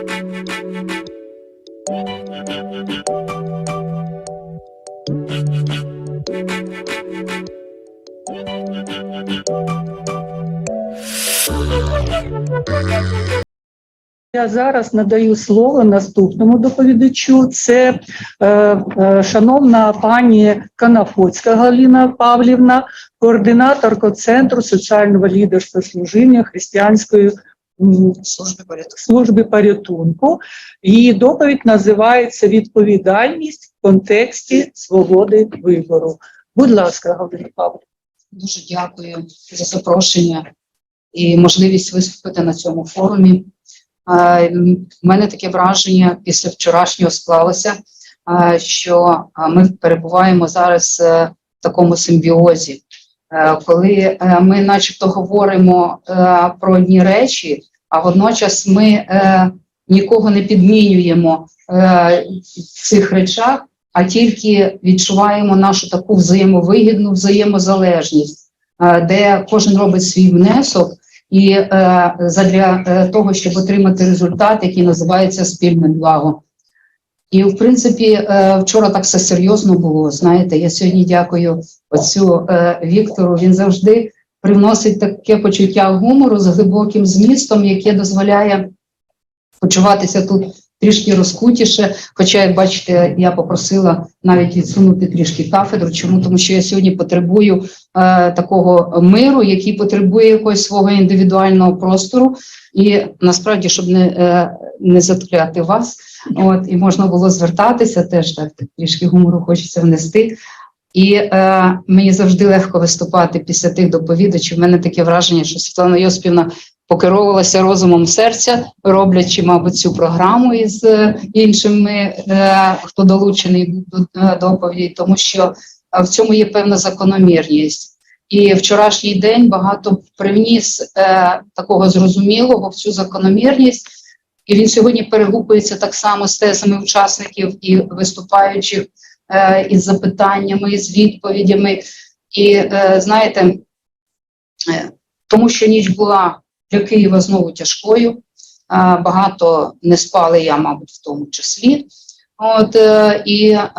Я зараз надаю слово наступному доповідачу. Це е, е, шановна пані Канафоцька Галина Павлівна, координаторка Центру соціального лідерства служіння християнської служби порядку. служби порятунку. Її доповідь називається Відповідальність в контексті свободи вибору. Будь ласка, Галина Павлівна. Дуже дякую за запрошення і можливість виступити на цьому форумі. У мене таке враження після вчорашнього склалося, що ми перебуваємо зараз е, в такому симбіозі, Е, коли е, ми, начебто, говоримо про одні речі, а водночас ми е, нікого не підмінюємо е, в цих речах, а тільки відчуваємо нашу таку взаємовигідну взаємозалежність, е, де кожен робить свій внесок. І е, задля е, того, щоб отримати результат, який називається спільне благо. І, в принципі, е, вчора так все серйозно було. Знаєте, я сьогодні дякую оцю е, Віктору. Він завжди привносить таке почуття гумору з глибоким змістом, яке дозволяє почуватися тут трішки розкутіше. Хоча, як бачите, я попросила навіть відсунути трішки кафедру. Чому? Тому що я сьогодні потребую е, такого миру, який потребує якогось свого індивідуального простору. І насправді, щоб не, е, не заткляти вас, от і можна було звертатися, теж так трішки гумору хочеться внести. І е, мені завжди легко виступати після тих доповідачів. У мене таке враження, що Світлана Йоспівна покеровувалася розумом серця, роблячи, мабуть, цю програму із е, іншими, е, хто долучений до е, доповіді, тому що е, в цьому є певна закономірність. І вчорашній день багато привніс е, такого зрозумілого в цю закономірність, і він сьогодні перегукується так само з тезами учасників і виступаючих із запитаннями, з відповідями. І е, знаєте, е, тому що ніч була для Києва знову тяжкою, е, багато не спали я, мабуть, в тому числі. От, е, і е,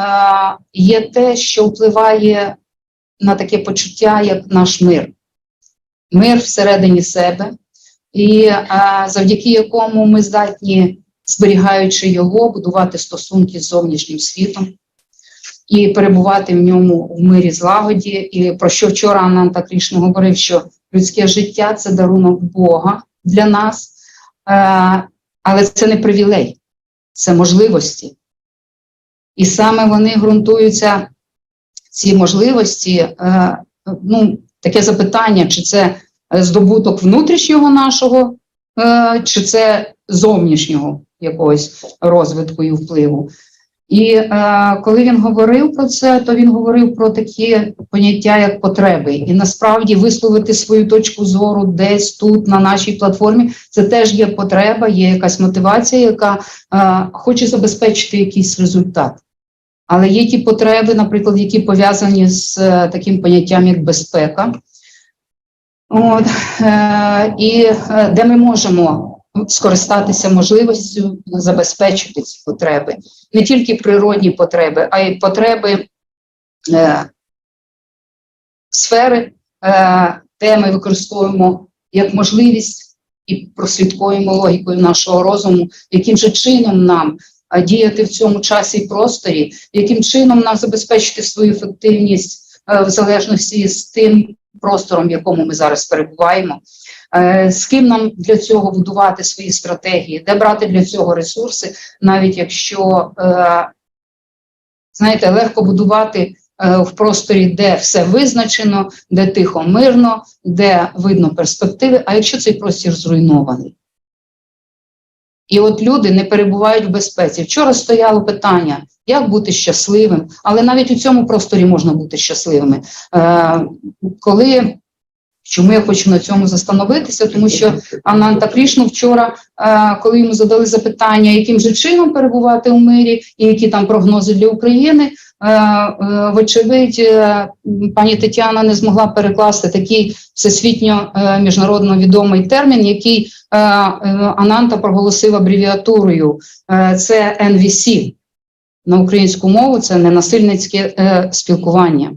є те, що впливає на таке почуття, як наш мир, мир всередині себе, і е, завдяки якому ми здатні, зберігаючи його, будувати стосунки з зовнішнім світом і перебувати в ньому в мирі злагоді. І про що вчора Ананта Крішна говорив, що людське життя це дарунок Бога для нас, е, але це не привілей, це можливості. І саме вони ґрунтуються ці можливості, е, ну, таке запитання, чи це здобуток внутрішнього нашого, е, чи це зовнішнього якогось розвитку і впливу. І е, коли він говорив про це, то він говорив про такі поняття, як потреби. І насправді висловити свою точку зору десь тут, на нашій платформі, це теж є потреба, є якась мотивація, яка е, хоче забезпечити якийсь результат. Але є ті потреби, наприклад, які пов'язані з е, таким поняттям, як безпека. От, е, і е, де ми можемо скористатися можливістю забезпечити ці потреби, не тільки природні потреби, а й потреби е, сфери, е, де ми використовуємо як можливість і прослідкуємо логікою нашого розуму, яким же чином нам е, діяти в цьому часі і просторі, яким чином нам забезпечити свою ефективність е, в залежності з тим простором, в якому ми зараз перебуваємо. Е, З ким нам для цього будувати свої стратегії, де брати для цього ресурси, навіть якщо, е, знаєте, легко будувати е, в просторі, де все визначено, де тихо, мирно, де видно перспективи, а якщо цей простір зруйнований. І от люди не перебувають в безпеці. Вчора стояло питання, як бути щасливим, але навіть у цьому просторі можна бути щасливими. Коли Чому я хочу на цьому застановитися? Тому що Ананта Крішну вчора, е, коли йому задали запитання, яким же чином перебувати у мирі, і які там прогнози для України, е, е, вочевидь, пані Тетяна не змогла перекласти такий всесвітньо міжнародно відомий термін, який Ананта проголосив абревіатурою. Це NVC на українську мову, це ненасильницьке спілкування.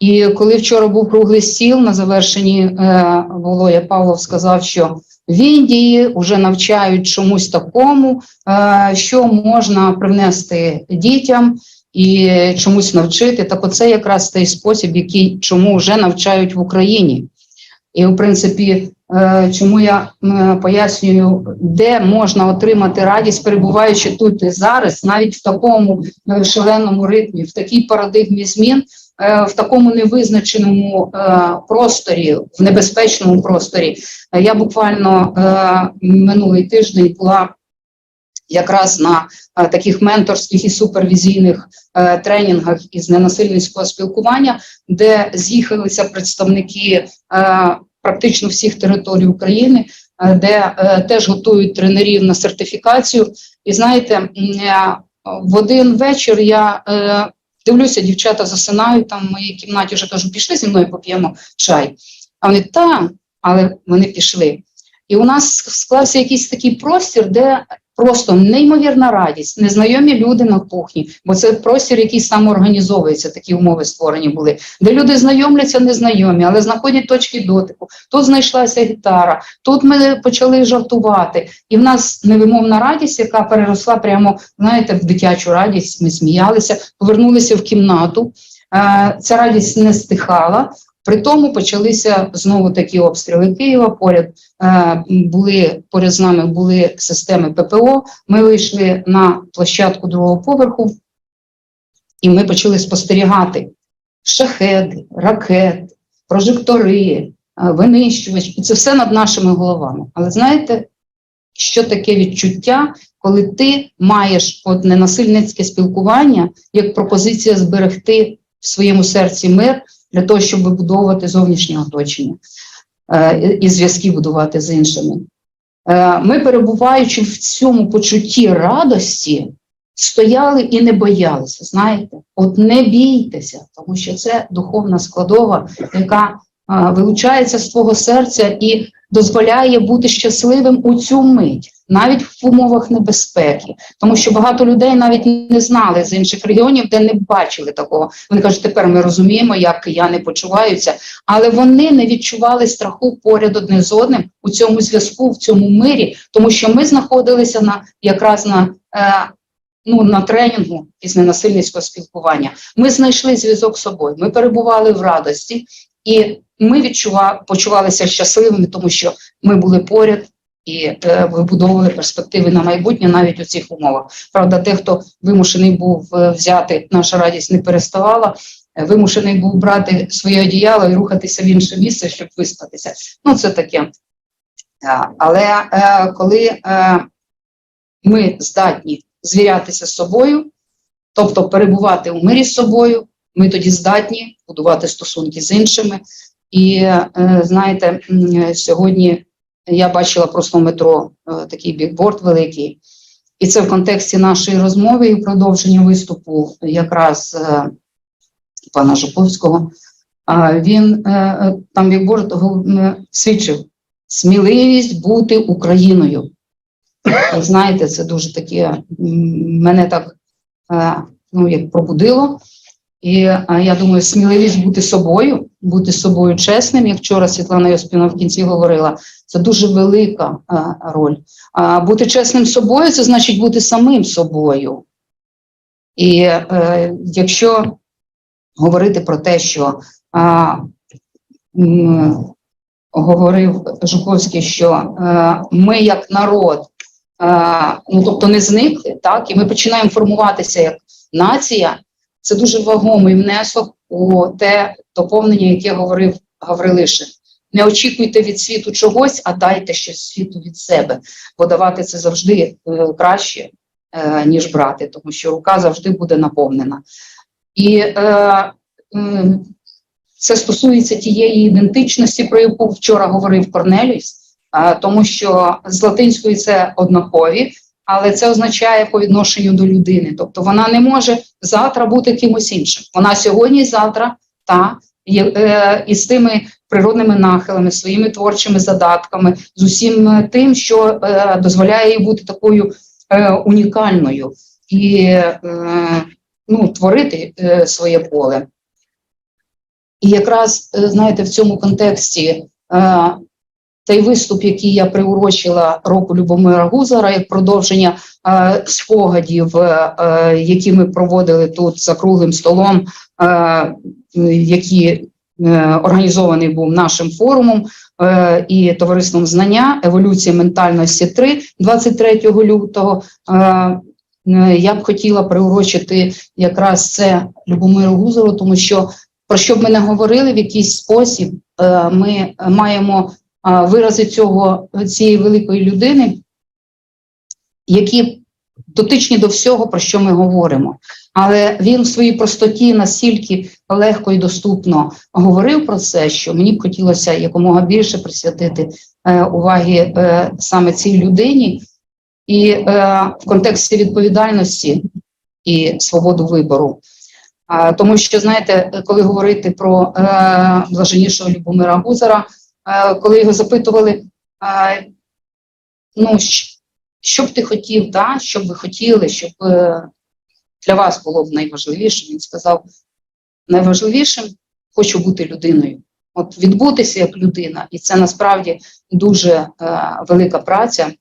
І коли вчора був круглий стіл на завершенні е, Володя Павлов сказав, що в Індії вже навчають чомусь такому, е, що можна привнести дітям і чомусь навчити. Так оце якраз той спосіб, який чому вже навчають в Україні. І, в принципі, е, чому я пояснюю, де можна отримати радість, перебуваючи тут і зараз, навіть в такому шаленому ритмі, в такій парадигмі змін, в такому невизначеному е, просторі, в небезпечному просторі. Е, Я буквально е, минулий тиждень була якраз на е, таких менторських і супервізійних е, тренінгах із ненасильницького спілкування, де з'їхалися представники е, практично всіх територій України, е, де е, теж готують тренерів на сертифікацію. І знаєте, е, в один вечір я е, дивлюся, дівчата засинають там в моїй кімнаті, вже кажу, пішли зі мною поп'ємо чай. А вони там, але вони пішли. І у нас склався якийсь такий простір, де просто неймовірна радість, незнайомі люди на кухні, бо це простір, який самоорганізовується, такі умови створені були, де люди знайомляться незнайомі, але знаходять точки дотику. Тут знайшлася гітара, тут ми почали жартувати. І в нас невимовна радість, яка переросла прямо, знаєте, в дитячу радість. Ми сміялися, повернулися в кімнату. Е, Ця радість не стихала. При тому почалися знову такі обстріли Києва. Поряд е, були поряд з нами були системи ППО. Ми вийшли на площадку другого поверху, і ми почали спостерігати шахеди, ракети, прожектори, е, винищувачі. І це все над нашими головами. Але знаєте, що таке відчуття, коли ти маєш от ненасильницьке спілкування як пропозиція зберегти в своєму серці мир для того, щоб вибудовувати зовнішнє оточення е, і- зв'язки будувати з іншими. Е, Ми, перебуваючи в цьому почутті радості, стояли і не боялися. Знаєте, от не бійтеся, тому що це духовна складова, яка е, вилучається з твого серця і дозволяє бути щасливим у цю мить, навіть в умовах небезпеки, тому що багато людей навіть не знали з інших регіонів, де не бачили такого. Вони кажуть, тепер ми розуміємо, як кияни почуваються, але вони не відчували страху поряд одне з одним у цьому зв'язку, в цьому мирі, тому що ми знаходилися на якраз на. Е, Ну, на тренінгу із ненасильницького спілкування ми знайшли зв'язок з собою. Ми перебували в радості, і ми відчува, почувалися щасливими, тому що ми були поряд і е, вибудовували перспективи на майбутнє навіть у цих умовах. Правда, те, хто вимушений був е, взяти, наша радість не переставала. е, Вимушений був брати своє одіяло і рухатися в інше місце, щоб виспатися. Ну, це таке. Е, Але е, коли е, ми здатні звірятися з собою, тобто перебувати у мирі з собою, ми тоді здатні будувати стосунки з іншими. І е, знаєте, сьогодні я бачила просто в метро е, такий бікборд великий, і це в контексті нашої розмови і продовження виступу якраз е, пана Жуковського. Він там бікборд свідчив сміливість бути Україною. Знаєте, це дуже таке мене так ну, як пробудило. І я думаю, сміливість бути собою, бути собою чесним, як вчора Світлана Йоспіна в кінці говорила, це дуже велика е, роль. А бути чесним собою це значить бути самим собою. І е, якщо говорити про те, що а, говорив Жуковський, що е, ми як народ, е, ну тобто не зникли, так, і ми починаємо формуватися як нація, це дуже вагомий внесок у те доповнення, яке говорив Гаврилишин. Не очікуйте від світу чогось, а дайте щось світу від себе, бо давати це завжди е, краще, е, ніж брати, тому що рука завжди буде наповнена. І е, це стосується тієї ідентичності, про яку вчора говорив Корнеліс, тому що з латинської це однакові, але це означає по відношенню до людини. Тобто вона не може завтра бути кимось іншим. Вона сьогодні і завтра та е, із тими природними нахилами, своїми творчими задатками, з усім е, тим, що е, дозволяє їй бути такою унікальною і ну, творити своє поле. І якраз, знаєте, в цьому контексті той виступ, який я приурочила року Любомира Гузара, як продовження е, спогадів, е, е, які ми проводили тут за круглим столом, е, які е, організований був нашим форумом е, і товариством знання еволюція ментальності 3 23 лютого. Е, е, я б хотіла приурочити якраз це Любомиру Гузару, тому що про що б ми не говорили в якийсь спосіб, е, ми маємо вирази цього цієї великої людини, які дотичні до всього, про що ми говоримо. Але він в своїй простоті настільки легко і доступно говорив про це, що мені б хотілося якомога більше присвятити е, уваги е, саме цій людині, і е, в контексті відповідальності і свободу вибору. А, тому що, знаєте, коли говорити про е, блаженнішого Любомира Гузара, е, коли його запитували, е, ну, що б ти хотів, да? що б ви хотіли, щоб е, для вас було б найважливішим, він сказав, найважливішим хочу бути людиною. От відбутися як людина, і це насправді дуже е, велика праця,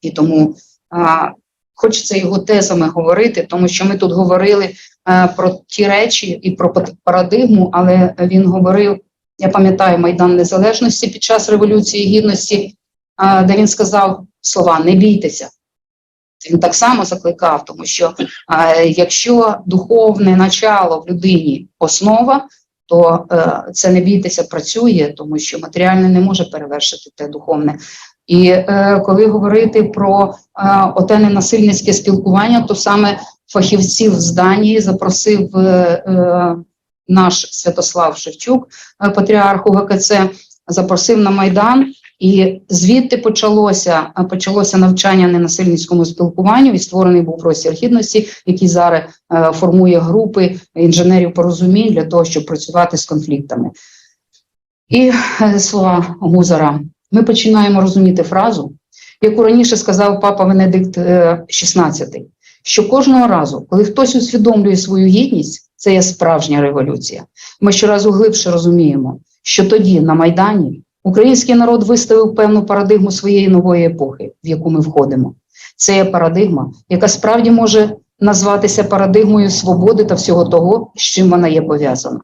і тому е, хочеться його тезами говорити, тому що ми тут говорили е, про ті речі і про парадигму, але він говорив, я пам'ятаю Майдан Незалежності під час Революції Гідності, де він сказав слова не бійтеся. Він так само закликав, тому що якщо духовне начало в людині основа, то е, це не бійтеся працює, тому що матеріальне не може перевершити те духовне. І е, коли говорити про е, оте ненасильницьке спілкування, то саме фахівців з Данії запросив е, е, наш Святослав Шевчук, е, патріарх УГКЦ, запросив на Майдан. І звідти почалося почалося навчання ненасильницькому спілкуванню, і створений був простір гідності, який зараз е, формує групи інженерів порозумінь для того, щоб працювати з конфліктами. І е, слова Гузара. Ми починаємо розуміти фразу, яку раніше сказав папа Венедикт е, XVI, що кожного разу, коли хтось усвідомлює свою гідність, це є справжня революція. Ми щоразу глибше розуміємо, що тоді на Майдані Український народ виставив певну парадигму своєї нової епохи, в яку ми входимо. Це є парадигма, яка справді може назватися парадигмою свободи та всього того, з чим вона є пов'язана.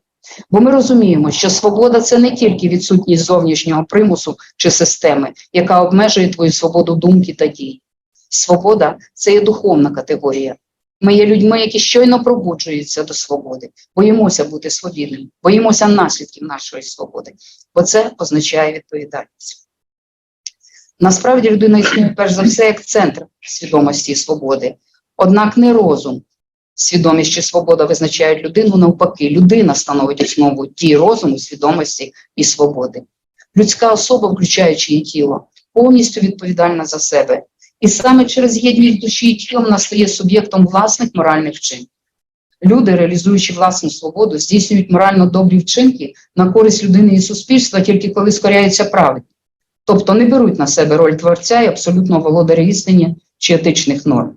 Бо ми розуміємо, що свобода це не тільки відсутність зовнішнього примусу чи системи, яка обмежує твою свободу думки та дій. Свобода це є духовна категорія. Ми є людьми, які щойно пробуджуються до свободи, боїмося бути свобідними, боїмося наслідків нашої свободи, бо це означає відповідальність. Насправді людина існує перш за все як центр свідомості і свободи, однак не розум. Свідомість чи свобода визначають людину навпаки. Людина становить основу дій розуму, свідомості і свободи. Людська особа, включаючи її тіло, повністю відповідальна за себе. І саме через єдність душі і тіла вона стає суб'єктом власних моральних вчинків. Люди, реалізуючи власну свободу, здійснюють морально добрі вчинки на користь людини і суспільства тільки коли скоряються праведні. Тобто не беруть на себе роль творця і абсолютно володаря істині чи етичних норм.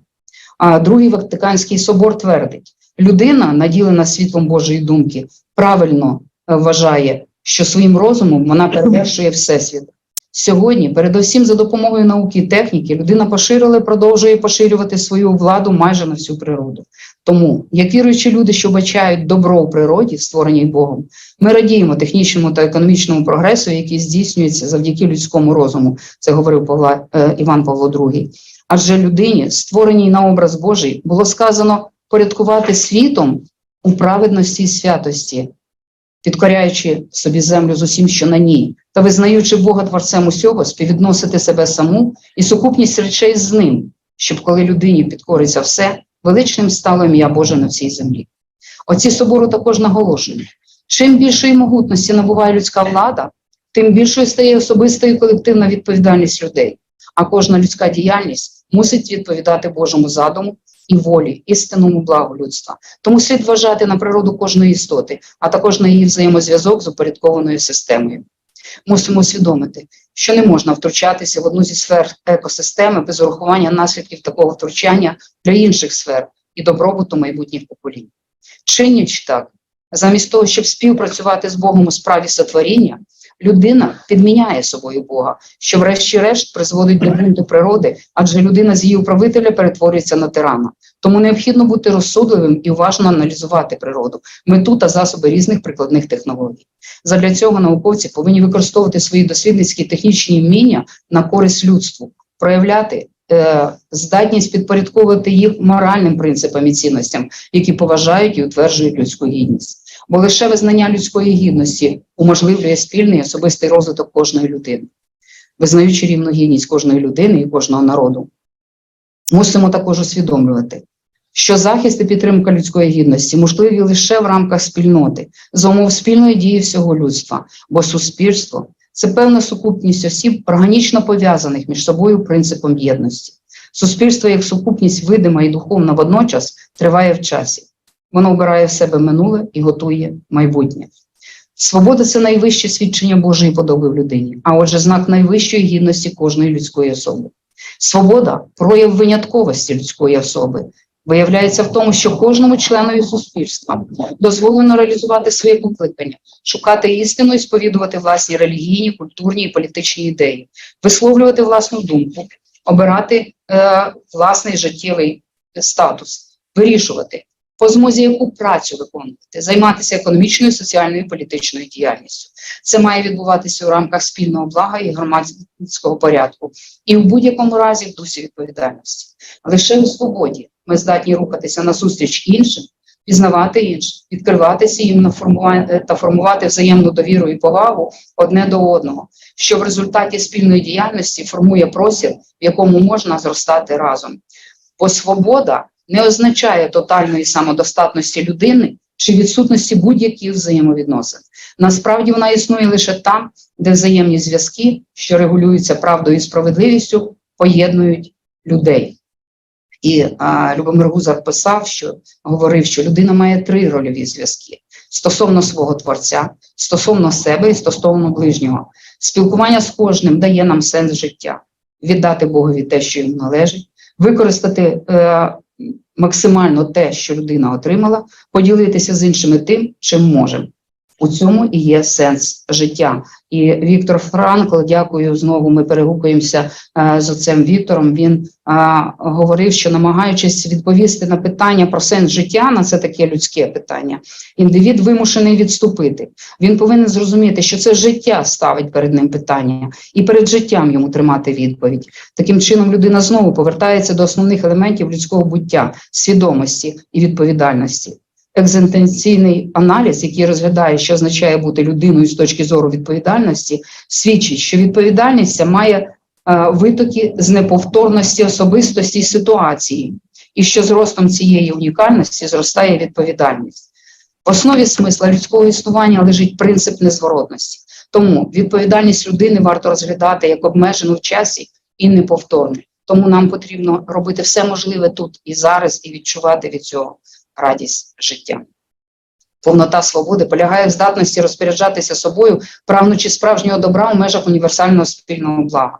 А другий Ватиканський собор твердить, людина, наділена світлом Божої думки, правильно е, вважає, що своїм розумом вона перевершує всесвіт. Сьогодні, передусім за допомогою науки і техніки, людина поширила і продовжує поширювати свою владу майже на всю природу. Тому, як віруючі люди, що бачають добро у природі, створеній Богом, ми радіємо технічному та економічному прогресу, який здійснюється завдяки людському розуму. Це говорив Павла, е, Іван Павло II. Адже людині, створеній на образ Божий, було сказано порядкувати світом у праведності і святості, підкоряючи собі землю з усім, що на ній, та визнаючи Бога творцем усього, співвідносити себе саму і сукупність речей з ним, щоб коли людині підкориться все, величним стало ім'я Боже на всій землі. Оці собору також наголошують, чим більшої могутності набуває людська влада, тим більшою стає особиста і колективна відповідальність людей, а кожна людська діяльність мусить відповідати Божому задуму і волі, істинному благу людства. Тому слід вважати на природу кожної істоти, а також на її взаємозв'язок з упорядкованою системою. Мусимо усвідомити, що не можна втручатися в одну зі сфер екосистеми без урахування наслідків такого втручання для інших сфер і добробуту майбутніх поколінь. Чинячи так, замість того, щоб співпрацювати з Богом у справі сотворіння, людина підміняє собою Бога, що врешті-решт призводить до бунту природи, адже людина з її управителя перетворюється на тирана. Тому необхідно бути розсудливим і уважно аналізувати природу, мету та засоби різних прикладних технологій. Задля цього науковці повинні використовувати свої дослідницькі технічні вміння на користь людству, проявляти е, здатність підпорядковувати їх моральним принципам і цінностям, які поважають і утверджують людську гідність. Бо лише визнання людської гідності уможливлює спільний особистий розвиток кожної людини, визнаючи рівну гідність кожної людини і кожного народу. Мусимо також усвідомлювати, що захист і підтримка людської гідності можливі лише в рамках спільноти, за умов спільної дії всього людства, бо суспільство це певна сукупність осіб, органічно пов'язаних між собою принципом єдності. Суспільство як сукупність видима і духовна водночас триває в часі. Воно обирає в себе минуле і готує майбутнє. Свобода це найвище свідчення Божої подоби в людині, а отже, знак найвищої гідності кожної людської особи. Свобода прояв винятковості людської особи. Виявляється в тому, що кожному членові суспільства дозволено реалізувати своє покликання, шукати істину і сповідувати власні релігійні, культурні і політичні ідеї, висловлювати власну думку, обирати е, власний життєвий статус, вирішувати, по змозі яку працю виконувати, займатися економічною, соціальною і політичною діяльністю. Це має відбуватися у рамках спільного блага і громадського порядку, і в будь-якому разі в дусі відповідальності. Лише у свободі ми здатні рухатися назустріч іншим, пізнавати інших, відкриватися їм формування та формувати взаємну довіру і повагу одне до одного, що в результаті спільної діяльності формує простір, в якому можна зростати разом. Бо свобода не означає тотальної самодостатності людини чи відсутності будь-яких взаємовідносин. Насправді вона існує лише там, де взаємні зв'язки, що регулюються правдою і справедливістю, поєднують людей. І а, Любомир Гузар писав, що говорив, що людина має три рольові зв'язки стосовно свого творця, стосовно себе і стосовно ближнього. Спілкування з кожним дає нам сенс життя, віддати Богові те, що йому належить, використати е, максимально те, що людина отримала, поділитися з іншими тим, чим можемо. У цьому і є сенс життя. І Віктор Франкл, дякую знову. Ми перегукуємося е, з оцем Віктором. Він е, говорив, що намагаючись відповісти на питання про сенс життя, на це таке людське питання, індивід вимушений відступити. Він повинен зрозуміти, що це життя ставить перед ним питання, і перед життям йому тримати відповідь. Таким чином, людина знову повертається до основних елементів людського буття, свідомості і відповідальності екзистенційний аналіз, який розглядає, що означає бути людиною з точки зору відповідальності, свідчить, що відповідальність має е, витоки з неповторності особистості і ситуації, і що з ростом цієї унікальності зростає відповідальність. В основі смисла людського існування лежить принцип незворотності. Тому відповідальність людини варто розглядати як обмежену в часі і неповторну. Тому нам потрібно робити все можливе тут і зараз, і відчувати від цього радість життя. Повнота свободи полягає в здатності розпоряджатися собою, прагнучи справжнього добра у межах універсального спільного блага.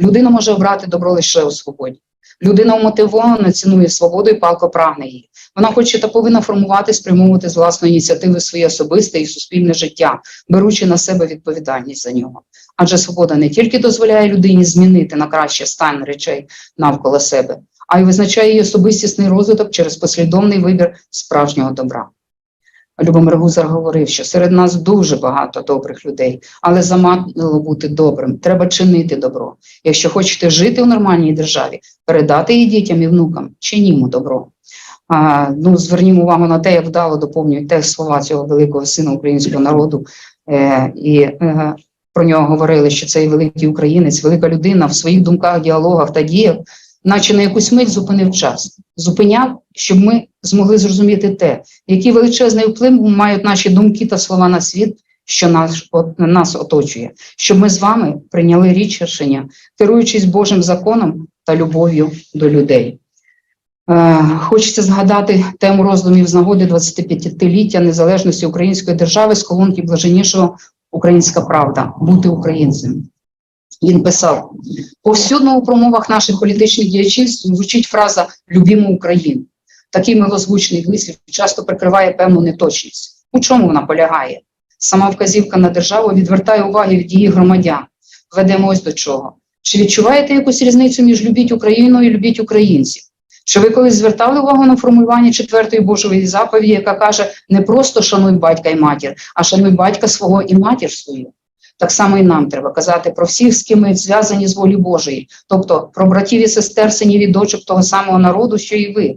Людина може обрати добро лише у свободі. Людина умотивовано цінує свободу і палко прагне її. Вона хоче та повинна формувати, спрямовувати з власної ініціативи своє особисте і суспільне життя, беручи на себе відповідальність за нього. Адже свобода не тільки дозволяє людині змінити на краще стан речей навколо себе, а й визначає її особистісний розвиток через послідовний вибір справжнього добра. Любомир Гузар говорив, що серед нас дуже багато добрих людей, але замало бути добрим. Треба чинити добро. Якщо хочете жити в нормальній державі, передати її дітям і внукам, чинімо добро. А, ну, Звернімо увагу на те, як вдало доповнюють те слова цього великого сина українського народу. Е, і е, про нього говорили, що цей великий українець, велика людина в своїх думках, діалогах та діях наче на якусь мить зупинив час, зупиняв, щоб ми змогли зрозуміти те, який величезний вплив мають наші думки та слова на світ, що нас, от, нас оточує, щоб ми з вами прийняли рішення, керуючись Божим законом, та любов'ю до людей. Е, Хочеться згадати тему роздумів з нагоди 25-ліття незалежності української держави з колонки Блаженнішого Українська правда бути українцем. Він писав: повсюдно у промовах наших політичних діячів звучить фраза Любімо Україну. Такий милозвучний вислів часто прикриває певну неточність. У чому вона полягає? Сама вказівка на державу відвертає уваги від її громадян. Ведемо ось до чого. Чи відчуваєте якусь різницю між любіть Україну і любіть українців? Чи ви колись звертали увагу на формулювання четвертої Божої заповіді, яка каже не просто шануй батька і матір, а шануй батька свого і матір свою? Так само і нам треба казати про всіх, з ким ми зв'язані з волі Божої, тобто про братів і сестер, синів і дочок того самого народу, що і ви.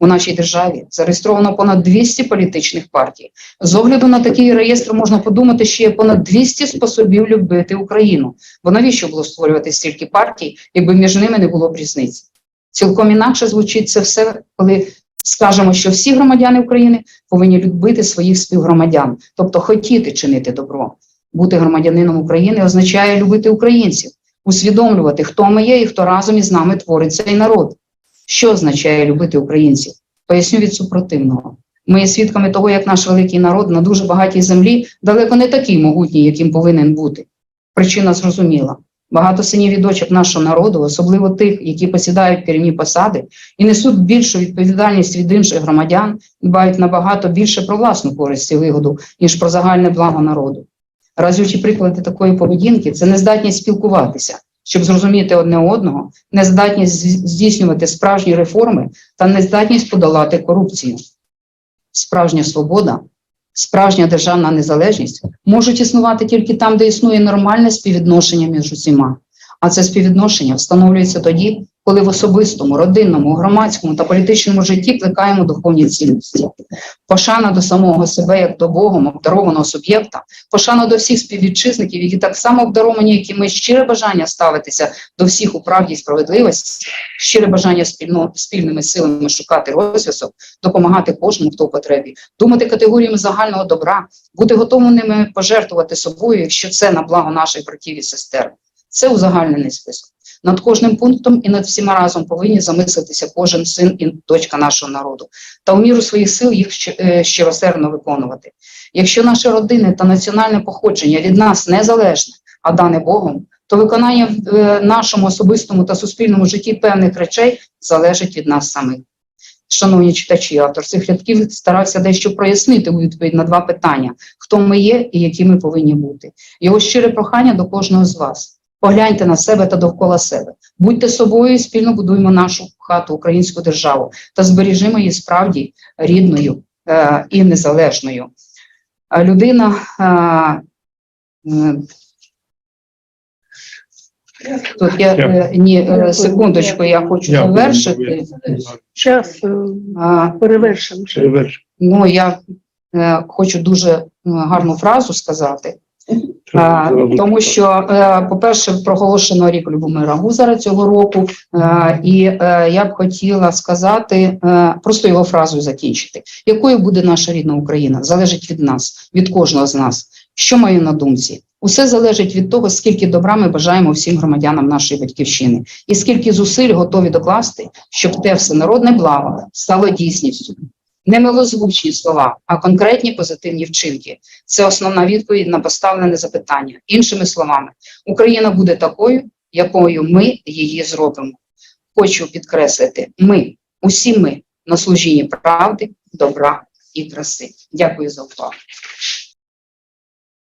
У нашій державі зареєстровано понад 200 політичних партій. З огляду на такий реєстр можна подумати, що є понад 200 способів любити Україну. Бо навіщо було створювати стільки партій, якби між ними не було б різниці? Цілком інакше звучить це все, коли скажемо, що всі громадяни України повинні любити своїх співгромадян, тобто хотіти чинити добро. Бути громадянином України означає любити українців, усвідомлювати, хто ми є і хто разом із нами творить цей народ. Що означає любити українців? Поясню від супротивного. Ми є свідками того, як наш великий народ на дуже багатій землі далеко не такий могутній, яким повинен бути. Причина зрозуміла. Багато синів і дочок нашого народу, особливо тих, які посідають керівні посади і несуть більшу відповідальність від інших громадян, дбають набагато більше про власну користь і вигоду, ніж про загальне благо народу. Разючі приклади такої поведінки це нездатність спілкуватися, щоб зрозуміти одне одного, нездатність здійснювати справжні реформи та нездатність подолати корупцію. Справжня свобода, справжня державна незалежність можуть існувати тільки там, де існує нормальне співвідношення між усіма. А це співвідношення встановлюється тоді, коли в особистому, родинному, громадському та політичному житті плекаємо духовні цінності. Пошана до самого себе як до Богом обдарованого суб'єкта, пошана до всіх співвітчизників, які так само обдаровані, як і ми, щире бажання ставитися до всіх у правді і справедливості, щире бажання спільно, спільними силами шукати розв'язок, допомагати кожному, хто в потребі, думати категоріями загального добра, бути готовими пожертвувати собою, якщо це на благо наших братів і сестер. Це узагальнений список. Над кожним пунктом і над всіма разом повинні замислитися кожен син і дочка нашого народу та у міру своїх сил їх е, щиросердно виконувати. Якщо наше родинне та національне походження від нас незалежне, а дане Богом, то виконання в е, нашому особистому та суспільному житті певних речей залежить від нас самих. Шановні читачі, автор цих рядків старався дещо прояснити у відповідь на два питання: хто ми є і які ми повинні бути. Його щире прохання до кожного з вас. Погляньте на себе та довкола себе. Будьте собою і спільно будуємо нашу хату, українську державу та збережімо її справді рідною е, і незалежною. Людина. Е, е, Тут я е, ні, е, секундочку, я хочу Дякую. завершити. Час е, перевершимо. Ну, я е, хочу дуже гарну фразу сказати. А, тому що, е, по-перше, проголошено рік Любомира Гузара цього року, е, і е, я б хотіла сказати, е, просто його фразою закінчити. Якою буде наша рідна Україна? Залежить від нас, від кожного з нас. Що маю на думці? Усе залежить від того, скільки добра ми бажаємо всім громадянам нашої батьківщини, і скільки зусиль готові докласти, щоб те всенародне благо стало дійсністю. Не милозвучні слова, а конкретні позитивні вчинки. Це основна відповідь на поставлене запитання. Іншими словами, Україна буде такою, якою ми її зробимо. Хочу підкреслити: ми, усі ми на служінні правди, добра і краси. Дякую за увагу.